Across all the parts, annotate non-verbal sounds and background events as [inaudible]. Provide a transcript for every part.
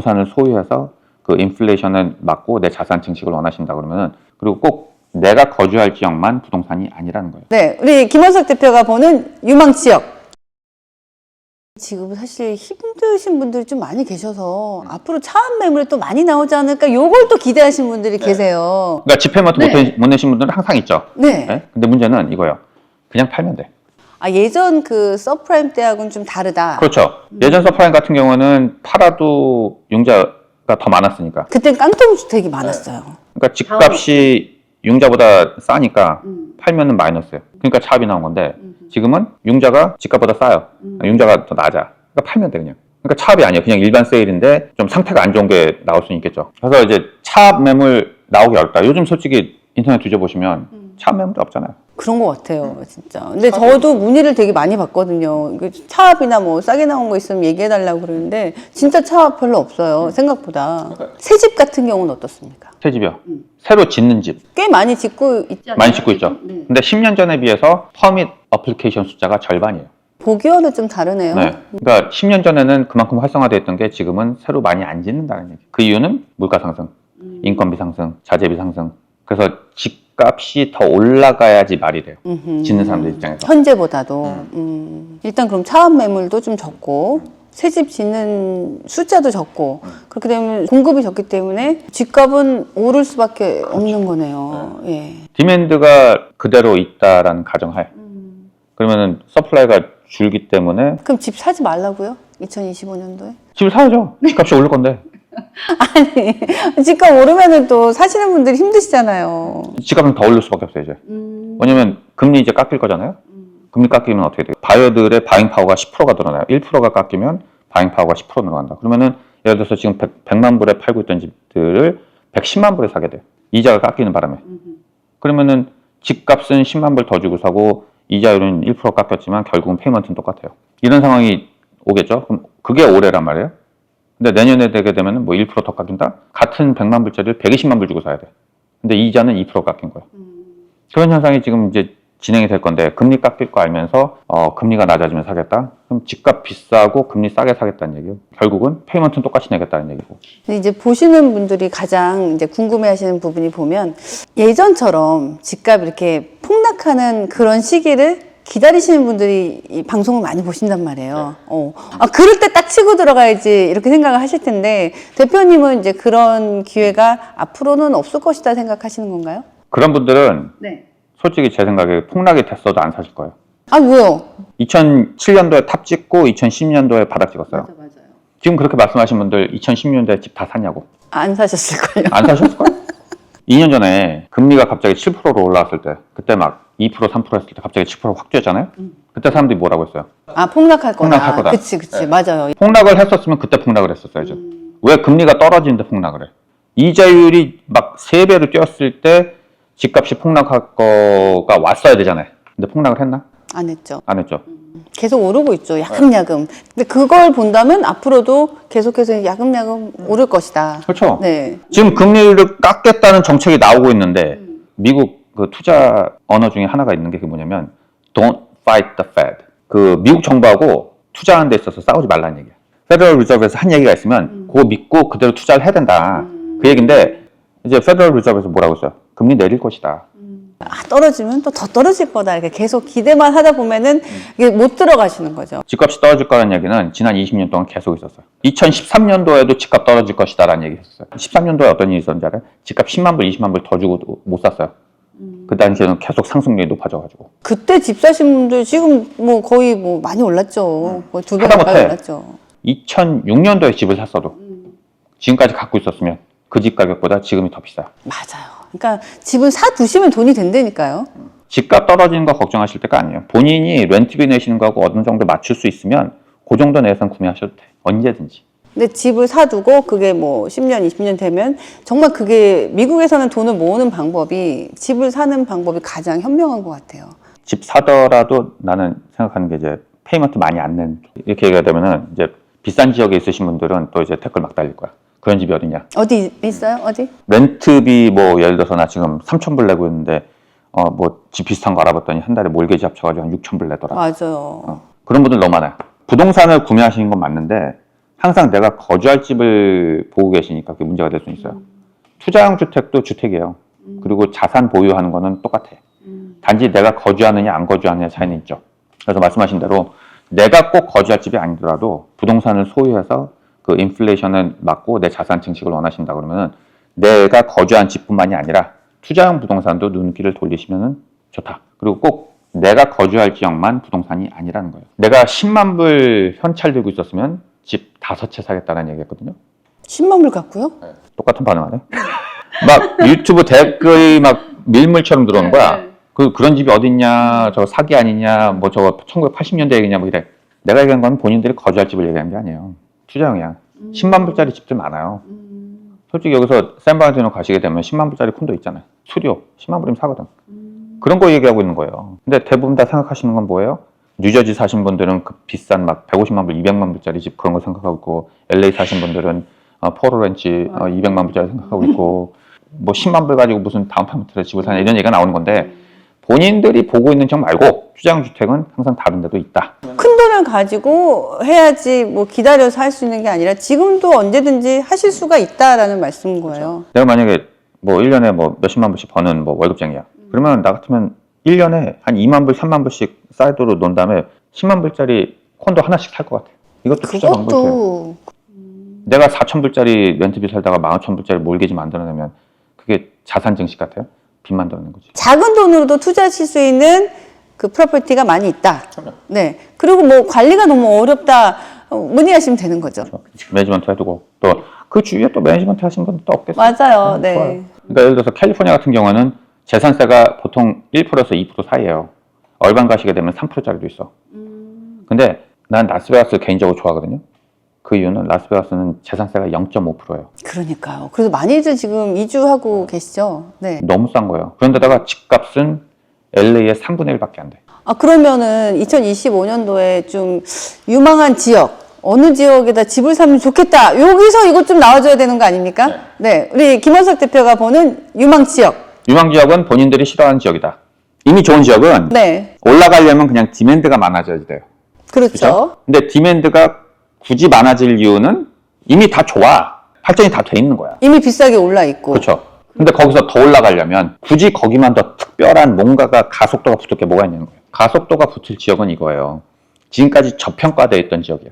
부동산을 소유해서 그 인플레이션을 막고 내 자산 증식을 원하신다 그러면은 그리고 꼭 내가 거주할 지역만 부동산이 아니라는 거예요. 네, 우리 김원석 대표가 보는 유망 지역. 지금 사실 힘드신 분들이 좀 많이 계셔서 앞으로 차업 매물이 또 많이 나오지 않을까 요걸 또 기대하시는 분들이 계세요. 그러니까 집회마트 네. 못, 못 내신 분들은 항상 있죠. 네. 네? 근데 문제는 이거예요. 그냥 팔면 돼. 아, 예전 그 서프라임 때하고는 좀 다르다. 그렇죠. 예전 서프라임 같은 경우는 팔아도 융자가 더 많았으니까. 그땐 깡통 주택이 많았어요. 그러니까 집값이 융자보다 싸니까 팔면은 마이너스예요. 그러니까 차압이 나온 건데 지금은 융자가 집값보다 싸요. 융자가 더 낮아. 그러니까 팔면 돼 그냥. 그러니까 차압이 아니에요. 그냥 일반 세일인데 좀 상태가 안 좋은 게 나올 수는 있겠죠. 그래서 이제 차압 매물 나오기 어렵다. 요즘 솔직히 인터넷 뒤져보시면 차압 매물이 없잖아요. 그런 것 같아요, 진짜. 근데 저도 문의를 되게 많이 받거든요. 그 차압이나 뭐 싸게 나온 거 있으면 얘기해달라고 그러는데 진짜 차압 별로 없어요, 생각보다. 새 집 같은 경우는 어떻습니까? 새 집이요. 새로 짓는 집 꽤 많이 짓고 있잖아요. 많이 짓고 있죠. 근데 10년 전에 비해서 퍼밋 어플리케이션 숫자가 절반이에요. 보기와는 좀 다르네요. 네. 그러니까 10년 전에는 그만큼 활성화됐던 게 지금은 새로 많이 안 짓는다는 얘기. 그 이유는 물가 상승, 인건비 상승, 자재비 상승. 그래서 집값이 더 올라가야지 말이 돼요. 음흠. 짓는 사람들 입장에서. 현재보다도. 음. 일단 그럼 차압 매물도 좀 적고 새집 짓는 숫자도 적고 그렇게 되면 공급이 적기 때문에 집값은 오를 수밖에 없는 거네요. 예. 디맨드가 그대로 있다라는 가정하에. 그러면은 서플라이가 줄기 때문에 그럼 집 사지 말라고요? 2025년도에? 집을 사야죠. 집값이 오를 건데. 아니 집값 오르면은 또 사시는 분들이 힘드시잖아요. 집값은 더 오를 수밖에 없어요, 이제. 왜냐면 금리 이제 깎일 거잖아요. 금리 깎이면 어떻게 돼요? 바이어들의 바잉 파워가 10%가 늘어나요. 1%가 깎이면 바잉 파워가 10% 늘어난다. 그러면은 예를 들어서 지금 100, 100만 불에 팔고 있던 집들을 110만 불에 사게 돼요. 이자가 깎이는 바람에. 그러면은 집값은 10만 불 더 주고 사고 이자율은 1% 깎였지만 결국은 페이먼트는 똑같아요. 이런 상황이 오겠죠? 그럼 그게 올해란 말이에요. 근데 내년에 되게 되면은 뭐 1%더 깎인다? 같은 100만 불짜리를 120만 불 주고 사야 돼. 근데 이자는 2% 깎인 거예요. 그런 현상이 지금 이제 진행이 될 건데 금리 깎일 거 알면서 어, 금리가 낮아지면 사겠다. 그럼 집값 비싸고 금리 싸게 사겠다는 얘기예요. 결국은 페이먼트는 똑같이 내겠다는 얘기고. 이제 보시는 분들이 가장 이제 궁금해하시는 부분이 보면 예전처럼 집값 이렇게 폭락하는 그런 시기를 기다리시는 분들이 이 방송을 많이 보신단 말이에요. 어. 아, 그럴 때 딱 치고 들어가야지 이렇게 생각을 하실 텐데 대표님은 이제 그런 기회가 앞으로는 없을 것이다 생각하시는 건가요? 그런 분들은 네. 솔직히 제 생각에 폭락이 됐어도 안 사실 거예요. 아, 왜요? 2007년도에 탑 찍고 2010년도에 바닥 찍었어요. 맞아요. 지금 그렇게 말씀하신 분들 2010년도에 집 다 샀냐고. 안 사셨을걸요. 안 사셨을까요? 2년 [laughs] 전에 금리가 갑자기 7%로 올라왔을 때, 그때 막 2% 3% 했을 때 갑자기 10%확 뛰었잖아요? 그때 사람들이 뭐라고 했어요? 아, 폭락할 거다. 폭락할 거다. 그치, 그치. 맞아요. 폭락을 했었으면 그때 폭락을 했었어야죠. 왜 금리가 떨어지는데 폭락을 해? 이자율이 막 3배로 뛰었을 때 집값이 폭락할 거가 왔어야 되잖아요. 근데 폭락을 했나? 안 했죠. 안 했죠. 계속 오르고 있죠. 야금야금. 근데 그걸 본다면 앞으로도 계속해서 야금야금 오를 것이다. 그렇죠. 네. 지금 금리를 깎겠다는 정책이 나오고 있는데 미국 그 투자 언어 중에 하나가 있는 게 그게 뭐냐면 don't fight the Fed. 그 미국 정부하고 투자하는 데 있어서 싸우지 말라는 얘기야. 페더럴 리저브에서 한 얘기가 있으면 그거 믿고 그대로 투자를 해야 된다. 그 얘기인데 이제 페더럴 리저브에서 뭐라고 했어요? 금리 내릴 것이다. 아, 떨어지면 또 더 떨어질 거다. 이렇게 계속 기대만 하다 보면은 이게 못 들어가시는 거죠. 집값이 떨어질 거라는 얘기는 지난 20년 동안 계속 있었어요. 2013년도에도 집값 떨어질 것이다라는 얘기 했었어요. 13년도에 어떤 일이 있었는지 알아요? 집값 10만 불, 20만 불 더 주고도 못 샀어요. 그 당시에는 계속 상승률이 높아져가지고. 그때 집 사신 분들 지금 뭐 거의 뭐 많이 올랐죠. 거의 두배 가까이 못해. 올랐죠. 2006년도에 집을 샀어도 지금까지 갖고 있었으면 그 집 가격보다 지금이 더 비싸요. 맞아요. 그러니까 집은 사 두시면 돈이 된다니까요. 집값 떨어지는 거 걱정하실 때가 아니에요. 본인이 렌트비 내시는 거하고 어느 정도 맞출 수 있으면 그 정도 내에선 구매하셔도 돼. 언제든지. 근데 집을 사두고 그게 뭐 10년, 20년 되면 정말 그게 미국에서는 돈을 모으는 방법이 집을 사는 방법이 가장 현명한 것 같아요. 집 사더라도 나는 생각하는 게 이제 페이먼트 많이 안 낸. 이렇게 얘기가 되면은 이제 비싼 지역에 있으신 분들은 또 이제 댓글 막 달릴 거야. 그런 집이 어디냐. 어디 있어요? 어디? 렌트비 뭐 예를 들어서 나 지금 3천 불 내고 있는데 어 뭐 집 비슷한 거 알아봤더니 한 달에 몰개지 합쳐가지고 한 6천 불 내더라. 맞아요. 그런 분들 너무 많아요. 부동산을 구매하시는 건 맞는데 항상 내가 거주할 집을 보고 계시니까 그게 문제가 될 수 있어요. 투자형 주택도 주택이에요. 그리고 자산 보유하는 거는 똑같아. 단지 내가 거주하느냐 안 거주하느냐 차이는 있죠. 그래서 말씀하신 대로 내가 꼭 거주할 집이 아니더라도 부동산을 소유해서 그 인플레이션을 막고 내 자산 증식을 원하신다 그러면은 내가 거주한 집뿐만이 아니라 투자형 부동산도 눈길을 돌리시면은 좋다. 그리고 꼭 내가 거주할 지역만 부동산이 아니라는 거예요. 내가 10만 불 현찰 들고 있었으면 집 다섯 채 사겠다는 얘기했거든요. 10만 불 갖고요? 똑같은 반응하네. [laughs] 막 유튜브 댓글이 막 밀물처럼 들어오는 거야. 그 그런 집이 어딨냐, 저 사기 아니냐, 뭐 저거 1980년대 얘기냐, 뭐 이래. 내가 얘기한 건 본인들이 거주할 집을 얘기한 게 아니에요. 투자형이야. 10만 불짜리 집들 많아요. 솔직히 여기서 샌바르디노 가시게 되면 10만 불짜리 콘도 있잖아요. 수료 10만 불이면 사거든. 그런 거 얘기하고 있는 거예요. 근데 대부분 다 생각하시는 건 뭐예요? 뉴저지 사신 분들은 그 비싼 막 150만 불, 200만 불짜리 집 그런 거 생각하고 있고 LA 사신 분들은 어, 포로렌치 어, 200만 불짜리 생각하고 있고 뭐 10만 불 가지고 무슨 다운타운트에 집을 사냐 이런 얘기가 나오는 건데 본인들이 보고 있는 지역 말고 투자형 주택은 항상 다른 데도 있다. 큰 돈을 가지고 해야지 뭐 기다려서 할 수 있는 게 아니라 지금도 언제든지 하실 수가 있다라는 말씀인 거예요. 내가 만약에 뭐 1년에 뭐 몇십만 불씩 버는 뭐 월급쟁이야. 그러면 나 같으면 1년에 한 2만 불, 3만 불씩 사이드로 놓은 다음에 10만 불짜리 콘도 하나씩 살 것 같아. 이것도 투자 방법이에요. 그것도 내가 4천 불짜리 렌트비 살다가 15,000 불짜리 몰개지 만들어내면 그게 자산 증식 같아요? 빚 만들어내는 거지. 작은 돈으로도 투자하실 수 있는 그 프로퍼티가 많이 있다. 네. 그리고 뭐 관리가 너무 어렵다. 어, 문의하시면 되는 거죠. 매니지먼트 해두고 또 그 주위에 또 매니지먼트 하신 분도 또 없겠어요. 맞아요. 음, 네. 좋아요. 그러니까 예를 들어서 캘리포니아 같은 경우는 재산세가 보통 1%에서 2% 사이에요. 얼반 가시게 되면 3%짜리도 있어. 근데 난 라스베가스 개인적으로 좋아하거든요. 그 이유는 라스베가스는 재산세가 0.5%예요. 그러니까요. 그래서 많이들 지금 이주하고 계시죠. 네. 너무 싼 거예요. 그런데다가 집값은 LA의 3분의 1밖에 안 돼. 아, 그러면은 2025년도에 좀 유망한 지역, 어느 지역에다 집을 사면 좋겠다. 여기서 이것 좀 나와줘야 되는 거 아닙니까? 네. 우리 김원석 대표가 보는 유망 지역. 유망 지역은 본인들이 싫어하는 지역이다. 이미 좋은 지역은 네. 올라가려면 그냥 디맨드가 많아져야 돼요. 그렇죠. 그렇죠? 근데 디맨드가 굳이 많아질 이유는 이미 다 좋아. 발전이 다 돼 있는 거야. 이미 비싸게 올라 있고. 그렇죠. 근데 거기서 더 올라가려면 굳이 거기만 더 특별한 뭔가가 가속도가 붙을 게 뭐가 있는 거예요. 가속도가 붙을 지역은 이거예요. 지금까지 저평가되어 있던 지역이야.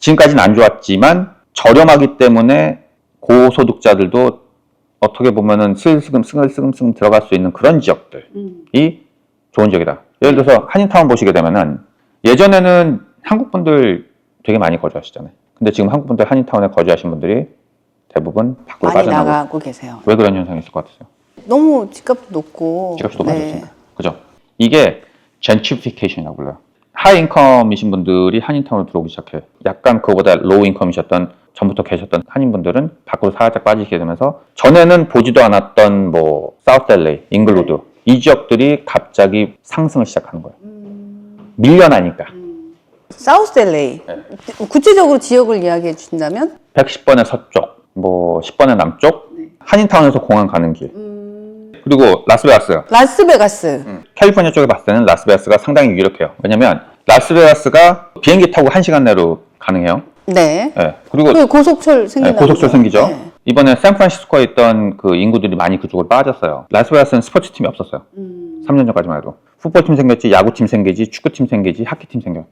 지금까지는 안 좋았지만 저렴하기 때문에 고소득자들도 어떻게 보면은 슬슬금 슬금슬금 들어갈 수 있는 그런 지역들이 좋은 지역이다. 예를 들어서 한인타운 보시게 되면은 예전에는 한국 분들 되게 많이 거주하시잖아요. 근데 지금 한국 분들 한인타운에 거주하신 분들이 대부분 밖으로 많이 빠져나가고 나가고 계세요. 왜 그런 현상이 있을 것 같으세요? 너무 집값도 높고. 집값이 네. 높아졌으니까. 그죠? 이게 gentrification이라고 불러요. 하이 인컴이신 분들이 한인타운으로 들어오기 시작해. 약간 그거보다 로우 인컴이셨던 전부터 계셨던 한인분들은 밖으로 살짝 빠지게 되면서 전에는 보지도 않았던 뭐 사우스LA, 잉글로드 이 지역들이 갑자기 상승을 시작하는 거예요. 밀려나니까. 사우스 LA. 네. 구체적으로 지역을 이야기해 주신다면? 110번의 서쪽, 뭐 10번의 남쪽, 네. 한인타운에서 공항 가는 길. 음. 그리고 라스베가스. 라스베가스. 캘리포니아 쪽에 봤을 때는 라스베가스가 상당히 유력해요. 왜냐면 라스베가스가 비행기 타고 1시간 내로 가능해요. 네. 예. 그리고 그 고속철 예, 생긴다. 고속철 생기죠. 네. 이번에 샌프란시스코에 있던 그 인구들이 많이 그쪽으로 빠졌어요. 라스베가스는 스포츠 팀이 없었어요. 음. 3년 전까지만 해도. 풋볼 팀 생겼지, 야구 팀 생기지, 축구 팀 생기지, 하키 팀 생겨.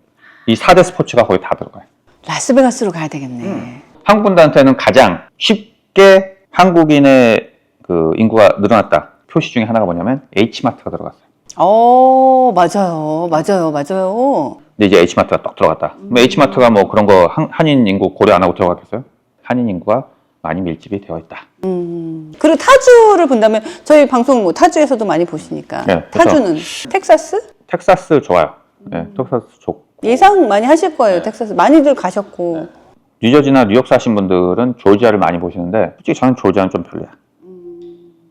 이 4대 스포츠가 거의 다 들어가요. 라스베가스로 가야 되겠네. 음. 한국 분들한테는 가장 쉽게 한국인의 그 인구가 늘어났다. 표시 중에 하나가 뭐냐면 H마트가 들어갔어요. 어, 맞아요. 맞아요. 맞아요. 근데 이제 H마트가 떡 들어갔다. 그럼 H마트가 뭐 그런 거 한, 한인 인구 고려 안 하고 들어갔겠어요? 한인 인구가 많이 밀집이 되어 있다. 음. 그리고 타주를 본다면 저희 방송 뭐 타주에서도 많이 보시니까. 네, 그렇죠. 타주는 텍사스? 텍사스 좋아요. 네, 텍사스 좋고. 예상 많이 하실 거예요. 네. 텍사스. 많이들 가셨고. 뉴저지나 뉴욕 사신 분들은 조지아를 많이 보시는데 솔직히 저는 조지아는 좀 별로야.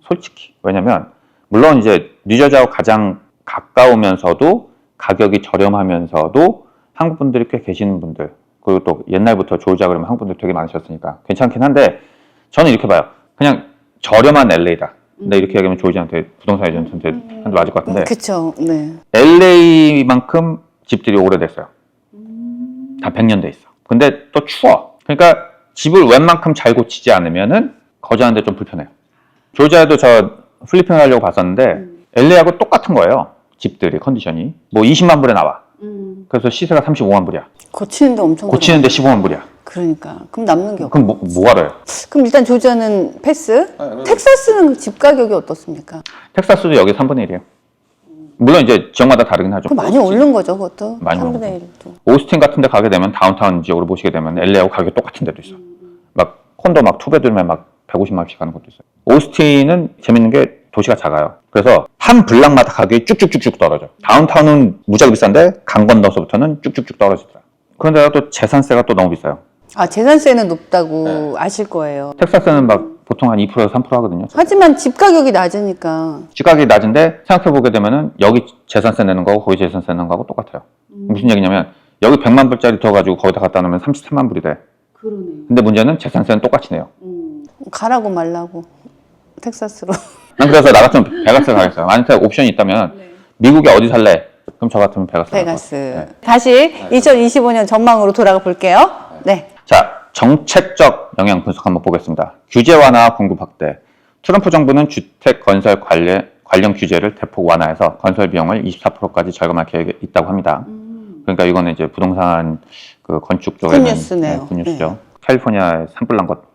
솔직히. 왜냐면 물론 이제 뉴저지하고 가장 가까우면서도 가격이 저렴하면서도 한국 분들이 꽤 계시는 분들 그리고 또 옛날부터 조지아 그러면 한국 분들 되게 많으셨으니까 괜찮긴 한데 저는 이렇게 봐요. 그냥 저렴한 LA다. 근데 이렇게 얘기하면 조지아한테 부동산 에이전트한테 한테 맞을 것 같은데 그쵸. 네. LA만큼 집들이 오래됐어요. 다 100년 돼 있어. 근데 또 추워. 그러니까 집을 웬만큼 잘 고치지 않으면은 거주하는데 좀 불편해요. 조지아에도 저 필리핀 가려고 봤었는데 LA하고 똑같은 거예요. 집들이 컨디션이 뭐 20만 불에 나와. 그래서 시세가 35만 불이야. 고치는데 엄청 고치는데 15만 불이야. 그러니까 그럼 남는 게 없고. 그럼 뭐, 뭐가 돼요? 그럼 일단 조지아는 패스. 텍사스는 집 가격이 어떻습니까? 텍사스도 여기 3분의 1이에요. 물론 이제 지역마다 다르긴 하죠. 그 많이 오른 거죠, 그것도. 많이 3분의 오른 1도. 오스틴 같은 데 가게 되면 다운타운 지역으로 보시게 되면 LA하고 가격이 똑같은 데도 있어. 막 콘도 막 투베드룸에 막 150만 원씩 하는 것도 있어요. 오스틴은 재밌는 게 도시가 작아요. 그래서 한 블락마다 가격이 쭉쭉쭉쭉 떨어져. 다운타운은 무지하게 비싼데 강 건너서부터는 쭉쭉쭉 떨어지더라. 그런데다 또 재산세가 또 너무 비싸요. 아, 재산세는 높다고 네. 아실 거예요. 텍사스는 막 보통 한 2%에서 3% 하거든요. 하지만 집 가격이 낮으니까. 집 가격이 낮은데 생각해 보게 되면은 여기 재산세 내는 거하고 거기 재산세 내는 거하고 똑같아요. 무슨 얘기냐면 여기 100만 불짜리 더 가지고 거기다 갖다 놓으면 33만 불이 돼. 그러네요. 근데 문제는 재산세는 똑같이 내요. 가라고 말라고. 텍사스로. [laughs] 난 그래서 나 같으면 베가스 가겠어요. 만약에 옵션이 있다면 미국에 어디 살래? 그럼 저 같으면 베가스. 갈 베가스. 네. 다시 2025년 전망으로 돌아가 볼게요. 네. 자, 정책적 영향 분석 한번 보겠습니다. 규제 완화, 공급 확대. 트럼프 정부는 주택 건설 관련, 관련 규제를 대폭 완화해서 건설 비용을 24%까지 절감할 계획이 있다고 합니다. 그러니까 이거는 이제 부동산 그 건축 쪽에는 굿뉴스네요. 굿뉴스죠. 캘리포니아에 산불 난것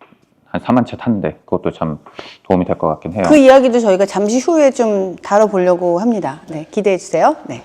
한 4만 채 탔는데 그것도 참 도움이 될 것 같긴 해요. 그 이야기도 저희가 잠시 후에 좀 다뤄보려고 합니다. 네. 기대해 주세요. 네.